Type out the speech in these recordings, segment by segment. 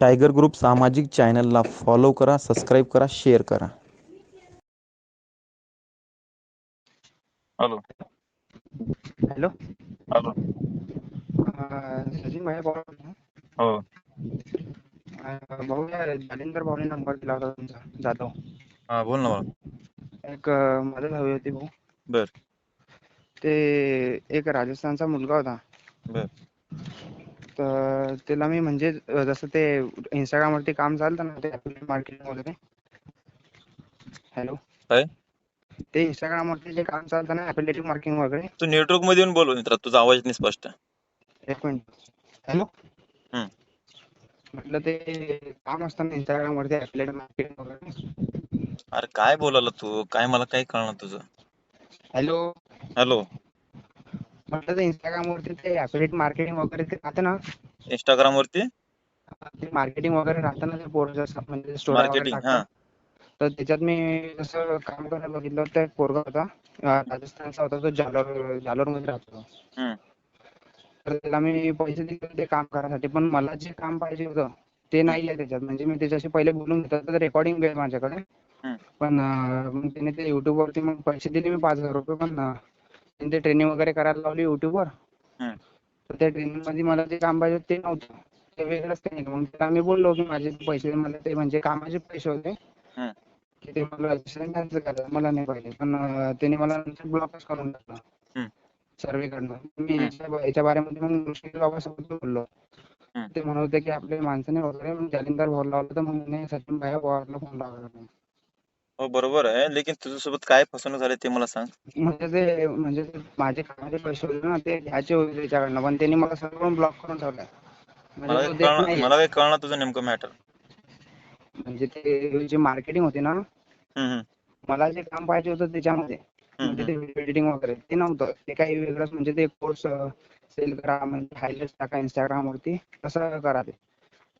Tiger group सामाजिक चॅनलला follow करा सबस्क्राईब करा शेअर करा. हॅलो हॅलो हॅलो सचिन भाई बोलत होता हो। अं, भाऊ या जालिंदर भाऊने नंबर दिला होता तुमचा जाधव हा बोल ना मला एक अं, मदत हवी होती भाऊ बर। ते एक राजस्थानचा मुलगा होता। बर। तर त्याला मी म्हणजे जसं ते इंस्टाग्रामवरती काम चालतं ना ते affiliate marketing वगैरे. हॅलो काय? ते इंस्टाग्रामवरती जे काम चालतं ना affiliate मार्केटिंग वगैरे. तू नेटवर्कमध्ये येऊन बोल मित्रा तुझा आवाज नाही स्पष्ट. एक मिनिट. हॅलो हम्म. म्हटलं ते काम असतं ना इंस्टाग्रामवरती affiliate मार्केटिंग वगैरे. अरे काय बोलायला तू? काय मला काही कळणार तुझं. हॅलो हॅलो म्हटलं इंस्टाग्राम वरती ते affiliate मार्केटिंग वगैरे ते राहतं ना. इंस्टाग्राम वरती? ते मार्केटिंग वगैरे राहतं ना ते पोरं जसं म्हणजे वगैरे मार्केटिंग हा. टाकतात तर त्याच्यात मी जसं काम करायला बघितलं होतं एक पोरगा होता अं, राजस्थानचा होता तो जालोर जालोरमध्ये राहतो. हम्म. तर त्याला मी पैसे दिले होते काम करायसाठी पण मला जे काम पाहिजे होतं ते नाही आहे त्याच्यात. म्हणजे मी त्याच्याशी पहिले बोलून घेतलं तर रेकॉर्डिंग आहे माझ्याकडे. हम्म. पण अं, मग त्याने ते युट्यूब वरती मग पैसे दिले मी पाच हजार रुपये पण अं, त्याने ते ट्रेनिंग वगैरे करायला लावली युट्यूब वर हम्म. तर त्या ट्रेनिंगमध्ये मला जे काम पाहिजे होतं ते नव्हतं ते वेगळंच नाही मग त्याला मी बोललो की माझे पैसे मला ते म्हणजे कामाचे पैसे होते. की ते मला कॅन्सल करायचं मला नाही पाहिजे पण त्याने मला नंतर ब्लॉकच करून टाकला. सर्वेकडनं मी याच्या बारेमध्ये मग मुश्किल बाबासोबत बोललो. ते म्हणत होते की आपले माणसं नाही वगैरे जालिंदर भाऊ लावलं तर मग सचिन भाई भावाला फोन लावला. हो बरोबर आहे. लेकिन तुझ्यासोबत काय फसवणूक झाली ते मला सांग. म्हणजे ते म्हणजे ते माझे कामाचे पैसे होते ना ते घ्यायचे होते त्याच्याकडनं पण त्यांनी मला सगळं ब्लॉक करून ठेवलंय. मला म्हणजे काही देत कळणार नाही मला काही कळणार तुझं नेमकं मॅटर म्हणजे ते जे मार्केटिंग होते ना मला जे काम पाहिजे होतं त्याच्यामध्ये. म्हणजे ते एडिटिंग वगैरे ते नव्हतं. ते काही वेगळंच म्हणजे ते कोर्स सेल करा म्हणजे हायलाइट्स टाका इंस्टाग्राम वरती तसं करा ते.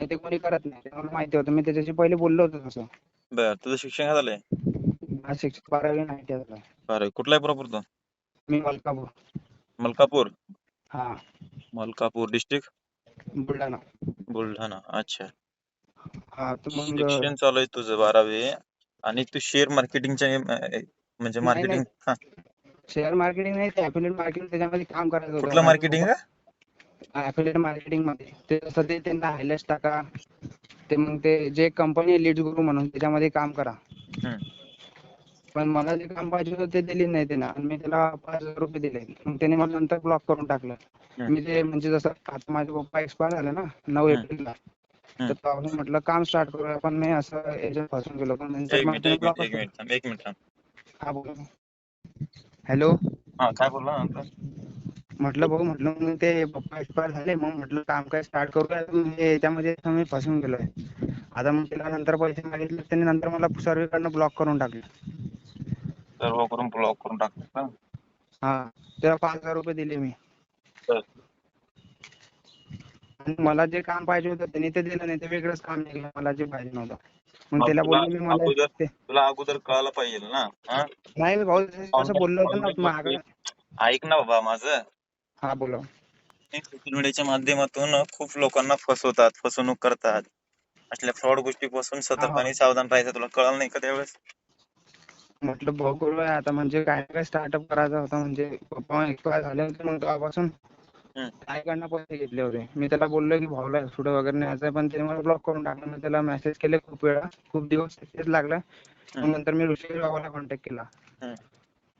आणि ते कोणी करत नाही ते मला माहिती होतं. मी त्याच्याशी पहिले बोललो होतो तसं. बर तुझं शिक्षण काय झालंय? माझं शिक्षण बारावी नाही झालं बरं कुठला आहे प्रॉपर तू? मी मलकापूर. मलकापूर? हा. मलकापूर डिस्ट्रिक्ट? बुलढाणा. बुलढाणा. अच्छा. हा तर मग शिक्षण चालू आहे तुझं बारावी? आणि तू शेअर मार्केटिंगच्या म्हणजे मार्केटिंग हा. शेअर मार्केटिंग नाही ते affiliate मार्केटिंग त्याच्यामध्ये काम करायचं होतं. कुठलं मार्केटिंग affiliate मार्केटिंगमध्ये. ते जसं ते त्यांना हायलाइट्स टाका. ते मग ते जे कंपनी लीड गुरु म्हणून त्याच्यामध्ये काम करा. पण मला जे काम पाहिजे होतं ते दिले नाही त्यानं. आणि मी त्याला पाच हजार रुपये दिले. मग त्याने मला नंतर ब्लॉक करून टाकलं. मी ते म्हणजे जसं आता माझे पप्पा एक्सपायर झाले ना नऊ. एप्रिलला. तर तेव्हा म्हटलं काम स्टार्ट करूया. पण मी असं याच्यात फसून गेलो. पण नंतर एक मला मिनिट त्याने एक मिनिट block एक मिनिट थांब एक मिनिट थांब. हा बोला. हॅलो? हा काय बोलला नंतर? म्हटलं भाऊ म्हटलं मग ते पप्पा एक्सपायर झाले मग म्हटलं काम काय स्टार्ट करूया याच्यामध्ये तर मी फसून गेलोय. आता मग त्याला नंतर पैसे मागितले त्याने नंतर मला सर्वेकडनं ब्लॉक करून टाकलं. सर्व करून ब्लॉक करून टाकतो का? हा त्याला पाच हजार रुपये दिले मी. आणि मला जे काम पाहिजे होतं त्याने ते दिलं नाही ते वेगळंच काम निघालं. मला जे पाहिजे नव्हतं. मग त्याला बोललो मी मला तुला अगोदर कळायला पाहिजे ना नाही मी भाऊ तसं बोललो होतो ना ऐक ना बाबा माझं हा बोला. सोशल मीडियाच्या माध्यमातून खूप लोकांना फसवतात फसवणूक करतात. असल्या फ्रॉड गोष्टीपासून सतर्क आणि सावधान राहायचं तुला कळलं नाही का त्यावेळेस? म्हटलं करूया आता म्हणजे काय काय स्टार्टअप करायचा होता म्हणजे पप्पा एक्सपायर झाले होते मग तेव्हापासून. आईकडनं पैसे घेतले होते. मी त्याला बोललो की भाऊला सुडं वगैरे न्यायचं पण त्याने मला ब्लॉक करून टाकलं. मी त्याला मेसेज केले खूप वेळा. खूप दिवस तेच लागला. नंतर मी ऋषिकेश बाबाला कॉन्टॅक्ट केला.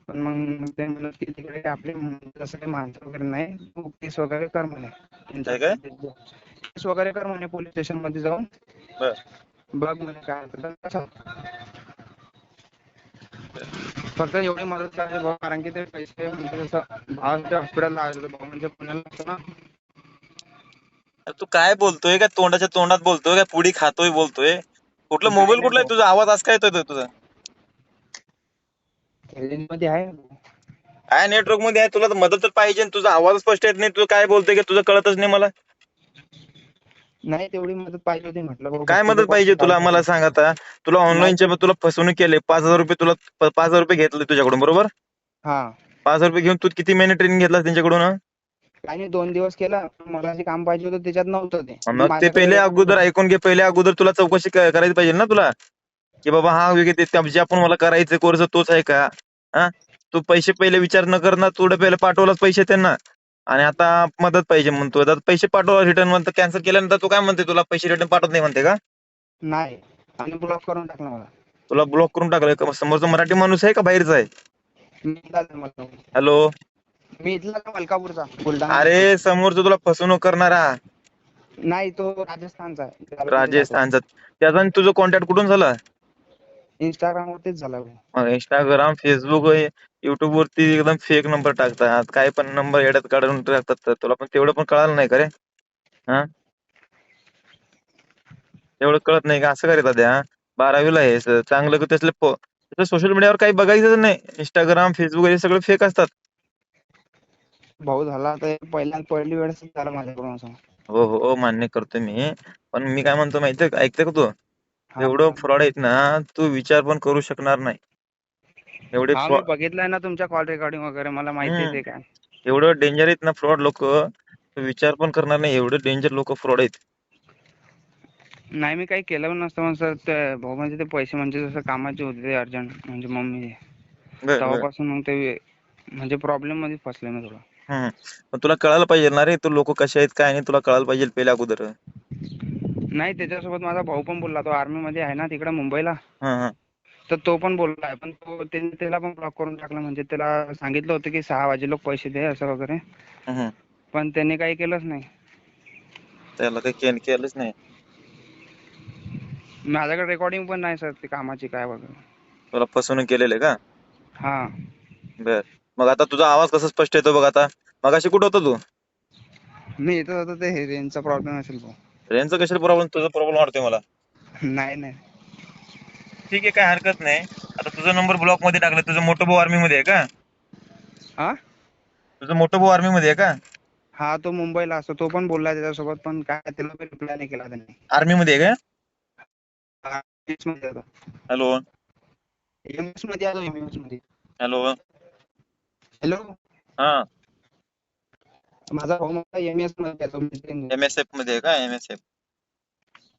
पण मग ते म्हणत की तिकडे आपले जसं काही माणसं वगैरे नाही तू केस वगैरे कर म्हणे काय? केस वगैरे कर म्हणे पोलीस स्टेशनमध्ये जाऊन बर. बघ म्हणे काय होतं तर तसं. फक्त एवढी मदत करायची भाऊ कारण की ते पैसे म्हणजे जसं भावाच्या हॉस्पिटलला आले होते भाऊ म्हणजे पुण्याला ना अरे तू काय बोलतोय काय तोंडाच्या तोंडात बोलतोय काय पुडी खातोय बोलतोय कुठला मोबाईल कुठला आहे. तुझा आवाज आज काय येतोय तुझा रेंजमध्ये आहे. काय नेटवर्कमध्ये आहे? तुला तर मदत तर पाहिजे आणि तुझा आवाज स्पष्ट येत नाही. तू काय बोलतोय की तुझं कळतच नाही मला? नाही तेवढी मदत पाहिजे होती म्हटलं. भाऊ काय मदत पाहिजे तुला? मला. सांग आता. तुला ऑनलाईनच्या तुला फसवणूक केले. पाच हजार रुपये तुला प- पाच हजार रुपये घेतले तुझ्याकडून बरोबर? हा. पाच हजार रुपये घेऊन तू किती महिने ट्रेनिंग घेतला त्यांच्याकडून हा? काही नाही दोन दिवस केलं. पण मला जे काम पाहिजे होतं त्याच्यात नव्हतं ते. मग ते माझ्याकडे- पहिले अगोदर ऐकून घे. पहिले अगोदर तुला चौकशी क- करायची पाहिजे ना तुला? की बाबा हा त्या- जे आपण मला करायचं कोर्स तोच आहे का? हा? तू पैसे पहिले विचार न कर ना थोडं पहिले पाठवलाच पैसे त्यांना. आणि आता मदत पाहिजे म्हणतो आता पैसे पाठवा रिटर्न म्हणतो कॅन्सल केल्यानंतर तू काय म्हणते तुला पैसे रिटर्न पाठवत नाही म्हणते का? नाही. आणि ब्लॉक करून टाकलं मला. तुला ब्लॉक करून टाकलं? का? समोरचा मराठी माणूस आहे का बाहेरचा आहे? मी इथला आहे मलकापूर. हॅलो मी इथला आहे मलकापूरचा? बुलढाणा. अरे समोरचा तुला फसवणूक करणारा. नाही तो राजस्थानचा आहे. राजस्थानचा. त्याचा आणि तुझं कॉन्टॅक्ट कुठून झाला? इंस्टाग्राम वरतीच झाला इंस्टाग्राम फेसबुक युट्यूब वरती एकदम फेक नंबर टाकतात. काय पण नंबर येड्यात काढून टाकतात तर तुला पण तेवढं पण कळालं नाही का रे? हा? तेवढं कळत नाही का? असं का रे दाद्या? बारावीला आहेस. चांगलं का त्यातले सोशल मीडियावर काही बघायचं नाही. इंस्टाग्राम फेसबुक हे सगळं फेक असतात. भाऊ झाला आता पहिल्या पहिली वेळेस झाला माझ्याकडून असं. हो हो हो, मान्य करतो मी. पण मी काय म्हणतो माहितीये का? ऐकते का तू? एवढं फ्रॉड आहेत ना तू विचार पण करू शकणार नाही. एवढे हा मी fraud- बघितलंय ना तुमच्या कॉल रेकॉर्डिंग वगैरे मला माहिती आहे. ते काय. एवढं डेंजर आहेत ना फ्रॉड लोक विचार पण करणार नाही एवढे डेंजर लोक फ्रॉड आहेत. नाही मी काही केलं पण नसतं मग सर ते भाऊ म्हणजे ते पैसे म्हणजे जसं कामाचे होते ते अर्जंट म्हणजे मम्मी. बर, बर. तेव्हापासून मग ते म्हणजे प्रॉब्लेममध्ये फसले मी थोडं. हम्म. पण तुला कळायला पाहिजे ना रे तू लोक कसे आहेत काय नाही तुला कळायला पाहिजे पहिले अगोदर. नाही त्याच्यासोबत माझा भाऊ पण बोलला तो आर्मी मध्ये आहे ना तिकडे मुंबईला. तर तो पण बोलला आहे पण तो त्याला पण ब्लॉक करून टाकलं म्हणजे त्याला सांगितलं होतं की सहा वाजे लोक पैसे दे असं वगैरे. पण त्यांनी काही केलंच नाही. त्याला काही केलं केलंच नाही. माझ्याकडे रेकॉर्डिंग पण नाही सर ते कामाची काय वगैरे. तुला फसवणूक केलेलं का? हा. बर. मग आता तुझा आवाज कसा स्पष्ट येतो बघ आता. मगाशी कुठं होता तू? मी इथं होतो ते रेंजचा प्रॉब्लेम असेल भाऊ. रेंजचा कशाला प्रॉब्लेम तुझा प्रॉब्लेम वाटतोय मला. नाही नाही. ठीक आहे काय हरकत नाही. आता तुझा नंबर ब्लॉकमध्ये टाकला. तुझं मोठं भाऊ आर्मी मध्ये आहे का? हा तुझं मोठं भाऊ आर्मी मध्ये आहे का? हा तो मुंबईला असतो. तो पण बोलला त्याच्यासोबत पण काय त्याला रिप्लाय नाही केला त्यांनी. आर्मी मध्ये आहे MS मध्ये होता का हॅलो एमएसमध्ये आलो एमएसमध्ये. हॅलो हॅलो हा. माझा भाऊ मला एमएस मध्ये एम एस एफ़ मध्ये का M S F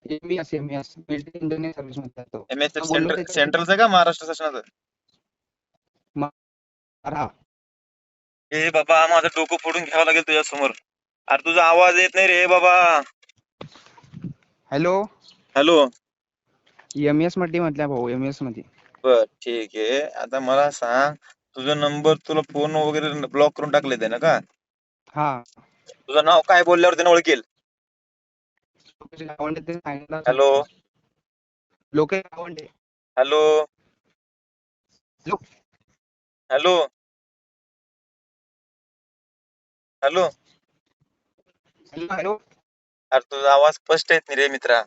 MS MS military engineering service मध्ये येतो एम एस एफ़ सेंट्रल सेंट्रलचं का महाराष्ट्र शासनाचं हा ए बाबा माझं डोकं फोडून घ्यावं लागेल तुझ्या समोर। अरे तुझा आवाज़ येत नाही रे बाबा। हॅलो हॅलो एमएस मध्ये म्हटलं भाऊ एमएस मध्ये। बर ठीक आहे आता मला सांग तुझा नंबर तुला फ़ोन वगैरे ब्लॉक करून टाकले ते ना का? हा. तुझं नाव काय बोलल्यावर त्यानं ओळखेल? Hello. Lokesh Gawande. Hello. Hello. Hello. Hello. अरे तुझा आवाज स्पष्ट येत नाही रे मित्रा.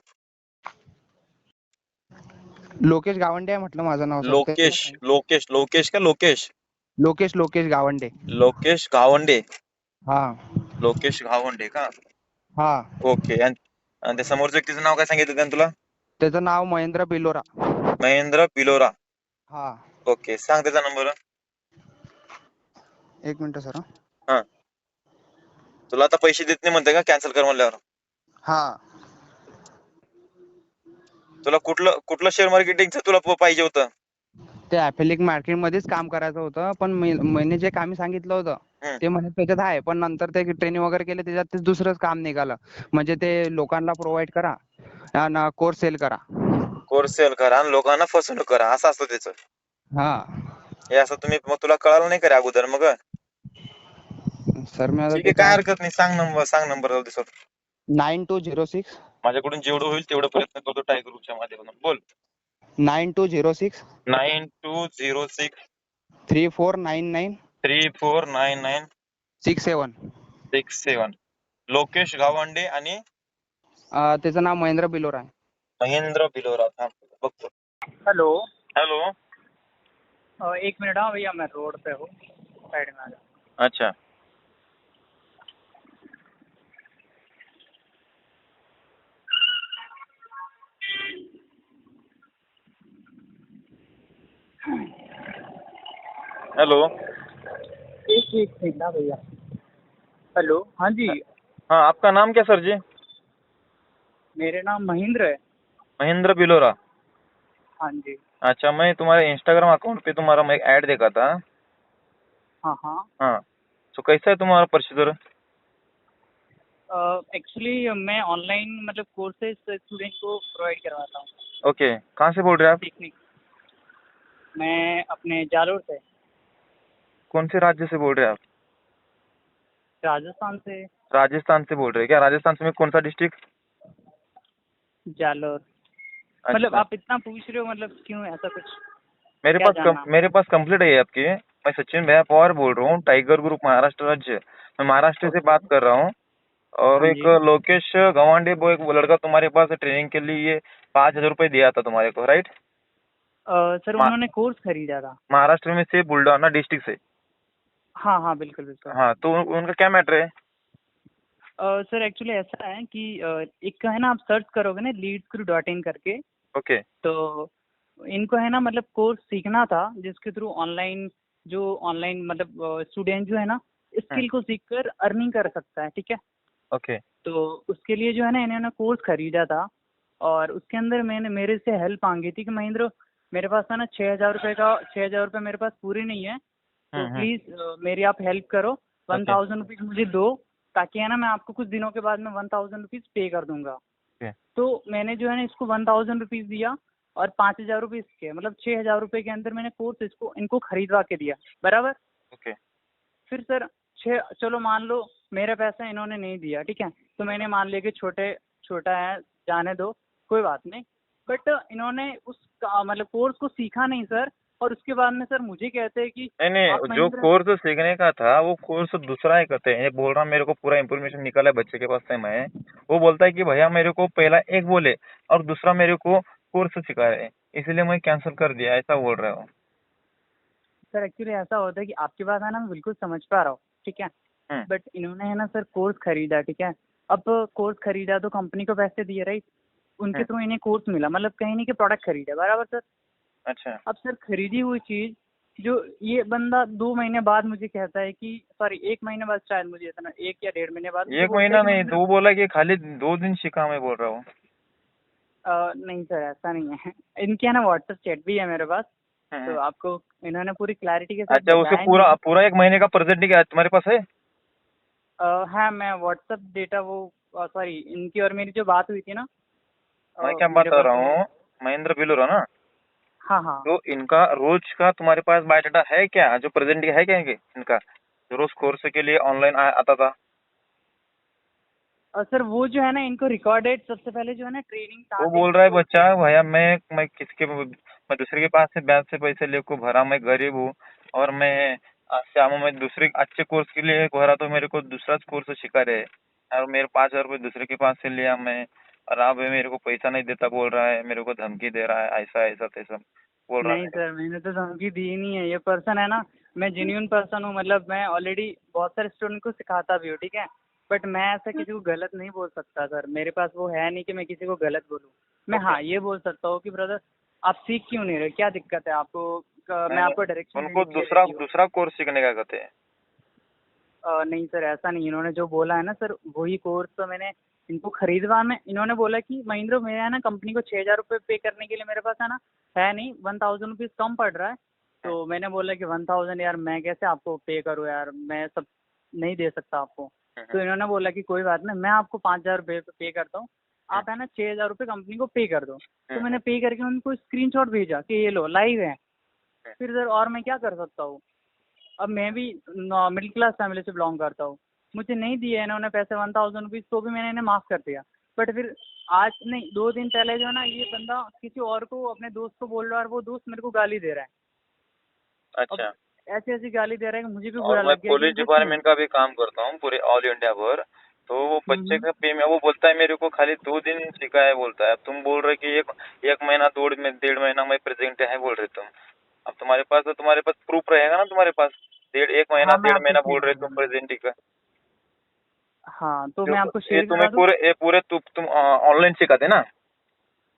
लोकेश गावंडे आहे म्हटलं माझं नाव. लोकेश लोकेश लोकेश का लोकेश? लोकेश लोकेश गावंडे. लोकेश गावंडे. हा. लोकेश गावंडे का? हा. ओके. आणि आणि त्या समोरच्या व्यक्तीचं नाव काय सांगितलं त्यानं तुला? त्याचं नाव महेंद्र बिलोरा. महेंद्र पिलोरा हा. ओके. सांग त्याचा नंबर. एक मिनिट सर हा. तुला आता पैसे देत नाही म्हणते का? कॅन्सल कर म्हणल्यावर. हा. तुला कुठलं कुठलं शेअर मार्केटिंगचं तुला प- पाहिजे होतं? ते ऍफिलिक मार्केट मध्येच काम करायचं होतं पण मी- मैंने जे काम सांगितलं होतं. ते म्हणजे त्याच्यात आहे पण नंतर ते ट्रेनिंग वगैरे केले त्याच्यात दुसरंच काम निघालं. म्हणजे ते लोकांना प्रोव्हाइड करा आणि कोर्स सेल करा. कोर्स सेल करा आणि लोकांना फसवणूक करा. असं असतं त्याचं. हा. हे असं तुम्ही मग तुला कळालं नाही का रे अगोदर मग? सर मी ठीक आहे काय हरकत नाही. सांग नंबर सांग नंबर जाऊ दे सोड. नाईन टू झिरो सिक्स माझ्याकडून जेवढं होईल तेवढं प्रयत्न करतो टायगर ग्रुपच्या माध्यमातून. बोल. Nine two zero six nine two zero six three four nine nine three four nine nine six seven six seven Lokesh Gawande आणि त्याचं नाव महेंद्र बिलोरा आहे. महेंद्र बिलोरा. थांब बघतो. हेलो. हॅलो. अ, एक मिनट हाँ भैया मैं रोड पे हूँ. साइड में आ जाओ. अच्छा. हेलो. एक भैया। हेलो? हाँ जी। हाँ आपका नाम क्या सर जी? मेरे नाम महेंद्र है। महेंद्र बिलोरा। हाँ जी। अच्छा मैं तुम्हारे इंस्टाग्राम अकाउंट पे तुम्हारा मैं एक ऐड देखा था। हाँ हाँ। हाँ तो कैसा है तुम्हारा प्रोसीजर एक्चुअली मैं ऑनलाइन मतलब कोर्सेज स्टूडेंट को प्रोवाइड करवाता हूँ। ओके कहाँ से बोल रहे हैं आप? टेक्निक मैं अपने जालोर से। कौन से राज्य से बोल रहे हैं आप? राजस्थान से। राजस्थान से बोल रहे हैं क्या? राजस्थान से में कौन सा डिस्ट्रिक्ट जालोर। अच्छा। मतलब। आप इतना पूछ रहे हो मतलब क्यों ऐसा कुछ? मेरे पास? कम, मेरे पास कंप्लीट है आपकी। मैं सचिन भैया पवार बोल रहा हूँ टाइगर ग्रुप महाराष्ट्र राज्य। मैं महाराष्ट्र से बात कर रहा हूँ। और हाँ एक लोकेश गवांडे वो एक लड़का तुम्हारे पास ट्रेनिंग के लिए पाँच हज़ार रुपये दिया था तुम्हारे को राइट सर उन्होंने कोर्स खरीदा था। महाराष्ट्र में से बुल्ढाना डिस्ट्रिक्ट से। हाँ हाँ बिल्कुल बिल्कुल। हाँ तो उन- उनका क्या मैटर है? सर एक्चुअली ऐसा है कि अ, एक है ना आप सर्च करोगे ना लीड थ्रू डॉट इन करके ओके। तो इनको है ना मतलब कोर्स सीखना था जिसके थ्रू ऑनलाइन जो ऑनलाइन मतलब स्टूडेंट जो है ना स्किल को सीख कर अर्निंग कर सकता है ठीक है? ओके। तो उसके लिए जो है ना इन्होंने कोर्स खरीदा था और उसके अंदर मैंने मेरे से हेल्प मांगी थी कि महेंद्र मेरे पास है ना छः हज़ार रुपये का छः हज़ार रुपये मेरे पास पूरे नहीं है तो हम्म, हम्म। प्लीज़ मेरी आप हेल्प करो। वन थाउज़ेंड रुपीज़ मुझे दो ताकि है ना मैं आपको कुछ दिनों के बाद में वन थाउज़ेंड रुपीज़ पे कर दूँगा। Okay. तो मैंने जो है ना इसको वन थाउज़ेंड रुपीज़ दिया और पाँच हज़ार रुपीज़ के मतलब छह हज़ार रुपये के अंदर मैंने कोर्स इसको इनको खरीदवा के दिया। बराबर? ओके फिर सर छः चलो मान लो मेरा पैसा इन्होंने नहीं दिया ठीक है? तो मैंने मान लिया कि छोटे छोटा है जाने दो कोई बात नहीं। बट इन्होंने उस मतलब कोर्स को सीखा नहीं सर। और उसके बाद में सर मुझे कहते हैं कि नहीं नहीं जो कोर्स सीखने का था वो कोर्स दूसरा ही कहते हैं। ये बोल रहा मेरे को पूरा इन्फॉर्मेशन निकाला है बच्चे के पास से मैं। वो बोलता है कि भैया मेरे को पहला एक बोले और दूसरा मेरे को कोर्स सिखा रहे इसलिए मैं कैंसिल कर दिया ऐसा बोल रहा हूँ। सर एक्चुअली ऐसा होता है कि आपकी बात है ना मैं बिल्कुल समझ पा रहा हूँ ठीक है? हम्म। बट इन्होंने है ना सर कोर्स खरीदा ठीक है? अब कोर्स खरीदा तो कंपनी को पैसे दिए राइट उनके हम्म। थ्रू इन्हें कोर्स मिला मतलब कहीं नहीं कि प्रोडक्ट खरीदा बराबर सर? अच्छा। अब सर खरीदी हुई चीज़ जो ये बंदा दो महीने बाद मुझे कहता है कि सॉरी एक महीने बाद शायद मुझे इतना एक या डेढ़ महीने बाद एक महीना नहीं तो बोला कि खाली दो दिन सीखा मैं बोल रहा हूँ। नहीं सर ऐसा नहीं है। इनके है ना व्हाट्सएप चैट भी है मेरे पास तो हम्म। आपको इन्होंने पूरी क्लैरिटी के साथ अच्छा उसे पूरा पूरा एक महीने का प्रेजेंट क्या तुम्हारे पास है? हाँ मैं व्हाट्सएप डेटा वो सॉरी इनकी और मेरी जो बात हुई थी ना मैं क्या बता रहा हूँ महेंद्र बिलोरा ना? हाँ हाँ। तो इनका रोज का तुम्हारे पास बायोडाटा है क्या? जो प्रेजेंट है क्या इनके? इनका? जो रोज कोर्स के लिए ऑनलाइन आता था। और सर वो जो है ना इनको रिकॉर्डेड सबसे पहले जो है ना ट्रेनिंग वो बोल रहा है बच्चा भैया मैं मैं किसके मैं दूसरे के पास से ब्याज से पैसे लेको भरा मैं गरीब हूँ और मैं आज शाम में दूसरे अच्छे कोर्स के लिए भरा तो मेरे को दूसरा कोर्स सिखा रहे और मेरे पाँच हज़ार रुपये दूसरे के पास से लिया मैं और ये मेरे को पैसा नहीं देता बोल रहा है मेरे को धमकी दे रहा है ऐसा ऐसा तैसा बोल रहा नहीं है। सर मैंने तो धमकी दी नहीं है। ये पर्सन है ना मैं जेन्यून पर्सन हूँ मतलब मैं ऑलरेडी बहुत सारे स्टूडेंट को सिखाता भी हूँ ठीक है? बट मैं ऐसा किसी को गलत नहीं बोल सकता सर। मेरे पास वो है नहीं कि मैं किसी को गलत बोलूँ। मैं हाँ ये बोल सकता हूँ कि ब्रदर आप सीख क्यों नहीं रहे? क्या दिक्कत है आपको? मैं आपको डायरेक्शन उनको दूसरा दूसरा कोर्स सीखने का कहते हैं। नहीं सर ऐसा नहीं। इन्होंने जो बोला है ना सर वही कोर्स तो मैंने इनको खरीदवा में। इन्होंने बोला कि महेंद्र मेरे है ना कंपनी को छः हज़ार रुपये पे करने के लिए मेरे पास है ना है नहीं वन थाउज़ेंड रुपीज़ कम पड़ रहा है। तो मैंने बोला कि वन थाउज़ेंड यार मैं कैसे आपको पे करूँ यार? मैं सब नहीं दे सकता आपको। तो इन्होंने बोला कि कोई बात नहीं मैं आपको पाँच हज़ार रुपये पे करता हूँ। आप है ना छः हज़ार रुपये कंपनी को पे कर दो। तो मैंने पे करके उनको स्क्रीनशॉट भेजा कि ये लो लाइव है। फिर सर और मैं क्या कर सकता हूँ? अब मैं भी मिडिल क्लास फैमिली से बिलोंग करता हूँ। मुझे नहीं दिए इन्होंने पैसे वन थाउज़ेंड रुपीज़ तो भी मैंने इन्हें माफ़ कर दिया। बट फिर आज नहीं दो दिन पहले जो है ना ये बंदा किसी और को अपने दोस्त को बोल रहा है और वो दोस्त मेरे को गाली दे रहा है। अच्छा। ऐसी ऐसी गाली दे रहा है कि मुझे भी बुरा लग गया। पुलिस डिपार्टमेंट का भी काम करता हूँ पूरे ऑल इंडिया भर तो वो बच्चे हम्म। का पे में वो बोलता है मेरे को खाली दो दिन सिखा है बोलता है। तुम बोल रहे कि एक एक महीना दो डेढ़ महीना में प्रेजेंट है बोल रहे तुम। अब तुम्हारे पास तो तुम्हारे पास प्रूफ रहेगा ना तुम्हारे पास। डेढ़ एक महीना हाँ, डेढ़ महीना बोल रहे तुम प्रेजेंट का। हाँ तो मैं आपको शेयर तुम्हें पूरे ये पूरे तु, तुम ऑनलाइन सिखाते ना?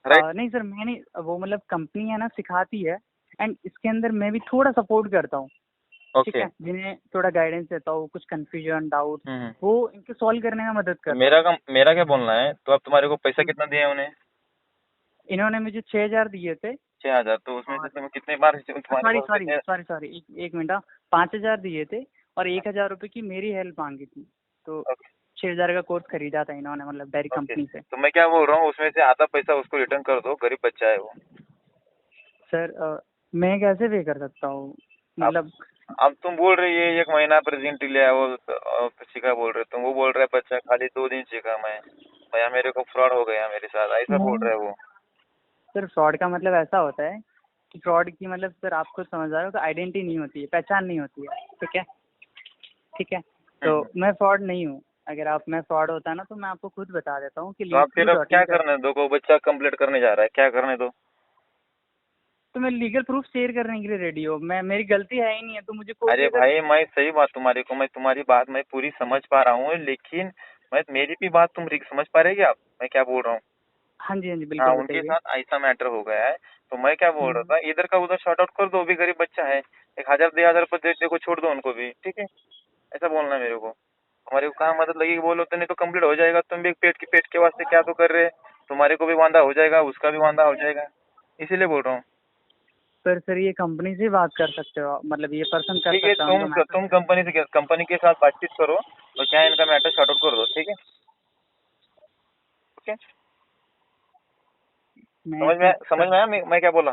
राइट आ, नहीं सर मैंने वो मतलब कंपनी है ना सिखाती है एंड इसके अंदर मैं भी थोड़ा सपोर्ट करता हूँ। ठीक ओके है? जिन्हें थोड़ा गाइडेंस देता हूँ कुछ कंफ्यूजन डाउट हम्म, हम्म। वो इनको सॉल्व करने में मदद करता मेरा का मेरा क्या बोलना है? तो अब तुम्हारे को पैसा कितना दिया उन्हें? इन्होंने मुझे छह हज़ार दिए थे। छह हज़ार तो उसमें से तुम्हें कितने बार सॉरी सॉरी सॉरी सॉरी एक मिनट हाँ। पाँच हज़ार दिए थे और एक हज़ार रुपए की मेरी हेल्प मांगी थी। तो। छह हज़ार का कोर्स खरीदा था इन्होंने मतलब डायरी ओके। कंपनी से। तो मैं क्या बोल रहा हूँ उसमें से आधा पैसा उसको रिटर्न कर दो गरीब बच्चा है वो। सर अ, मैं कैसे पे कर सकता हूँ? मतलब अब तुम बोल रही है एक महीना प्रेजेंट लिया वो सीखा बोल रहे तुम वो बोल रहे बच्चा खाली दो दिन सीखा मैं भैया मेरे को फ्रॉड हो गया मेरे साथ ऐसा बोल। रहे वो। सर फ्रॉड का मतलब ऐसा होता है कि फ्रॉड की मतलब सर आप खुद समझ रहे हो कि आइडेंटिटी नहीं होती है पहचान नहीं होती है ठीक है? ठीक है? तो हम्म। मैं फ्रॉड नहीं हूँ। अगर आप मैं फ्रॉड होता ना तो मैं आपको खुद बता देता हूँ कि तो आप फिर अब क्या करने दो को बच्चा कंप्लीट करने जा रहा है क्या करने दो तो मैं लीगल प्रूफ शेयर करने के लिए रेडी हूँ मैं मेरी गलती है ही नहीं है तो मुझे अरे भाई मैं सही बात तुम्हारी को मैं तुम्हारी बात मैं पूरी समझ पा रहा हूँ लेकिन मैं मेरी भी बात तुम समझ पा रहे आप मैं क्या बोल रहा हूँ हाँ जी हाँ जी हाँ बिल्कुल उनके साथ ऐसा मैटर हो गया है तो मैं क्या बोल रहा हम्म। था इधर का उधर शॉर्ट आउट कर दो भी गरीब बच्चा है एक हज़ार दो हज़ार दे देखो छोड़ दो उनको भी ठीक है ऐसा बोलना है मेरे को हमारे को कहाँ मदद लगेगी? बोलो तो नहीं तो कंप्लीट हो जाएगा। तुम भी पेट के पेट के वास्ते क्या तो कर रहे तुम्हारे को भी वादा हो जाएगा उसका भी वादा हो जाएगा। इसीलिए बोल रहा हूँ। पर सर ये कंपनी से बात कर सकते हो मतलब ये पर्सन कर ठीक है तुम तो तुम कंपनी से कंपनी के साथ बातचीत करो तो क्या इनका मैटर शॉर्ट आउट कर दो ठीक है? ओके समझ में समझ में आया? मैं, मैं क्या बोला?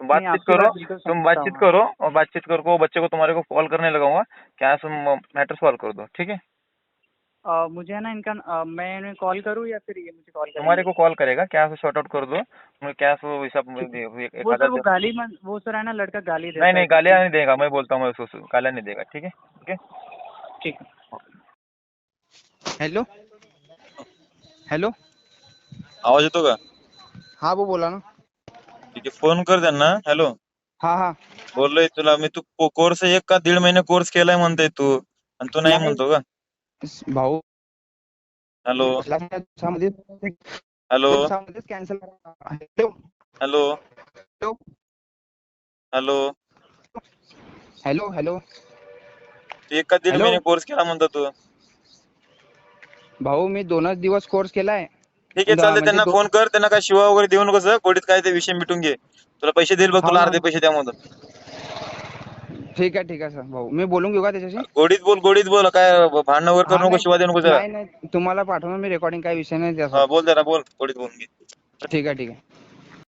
तुम बातचीत करो तुम बातचीत करो और बातचीत कर को बच्चे को तुम्हारे को कॉल करने लगाऊँगा। क्या तुम मैटर सॉल्व कर दो ठीक है? अ, मुझे है ना इनका अ, मैं इन्हें कॉल करूँ या फिर ये मुझे कॉल तुम्हारे करेंगे? को कॉल करेगा क्या शॉर्ट आउट कर दो? मैं क्या सो हिसाब में दे- एक- एक वो सर वो गाली मत वो सर है ना लड़का गाली देता नहीं नहीं गालियाँ नहीं देगा मैं बोलता हूँ उसको गालियाँ नहीं देगा ठीक है? ठीक है ठीक है। हॅलो हॅलो आवाज़ येतो का? हा वो बोला ना। ठीक आहे फ़ोन कर त्यांना हॅलो हा हा। बोललोय तुला मी तू कोर्स एक का दीड महिने कोर्स केलाय म्हणतोय तू आणि तू नाही नाही. म्हणतो का? भाऊ? Hello. Hello. Cancel hello hello. Hello. Hello. Hello hello. तू एक दीड. महिने कोर्स केला म्हणतो तू. भाऊ मी दोनच दिवस कोर्स केलाय. ठीक आहे चालतंय. म्हणजे त्यांना फोन कर. त्यांना काय शिवा वगैरे देऊ नकोस हं. गोडीत काय ते विषय मिटून घे. तुला पैसे देईल बघ तुला. अर्धे पैसे त्यामधून ठीक है ठीक है सर. भाऊ मी बोलून घेऊ का त्याच्याशी? गोडीत बोल गोडीत बोल. काय भांडण वगैरे करू नको शिवाजी देऊ नको जरा. नाही नाही. तुम्हाला पाठवणार मी रेकॉर्डिंग काही विषय नाही त्याचा. हा बोल जरा बोल. गोडीत बोल ठीक आहे ठीक आहे.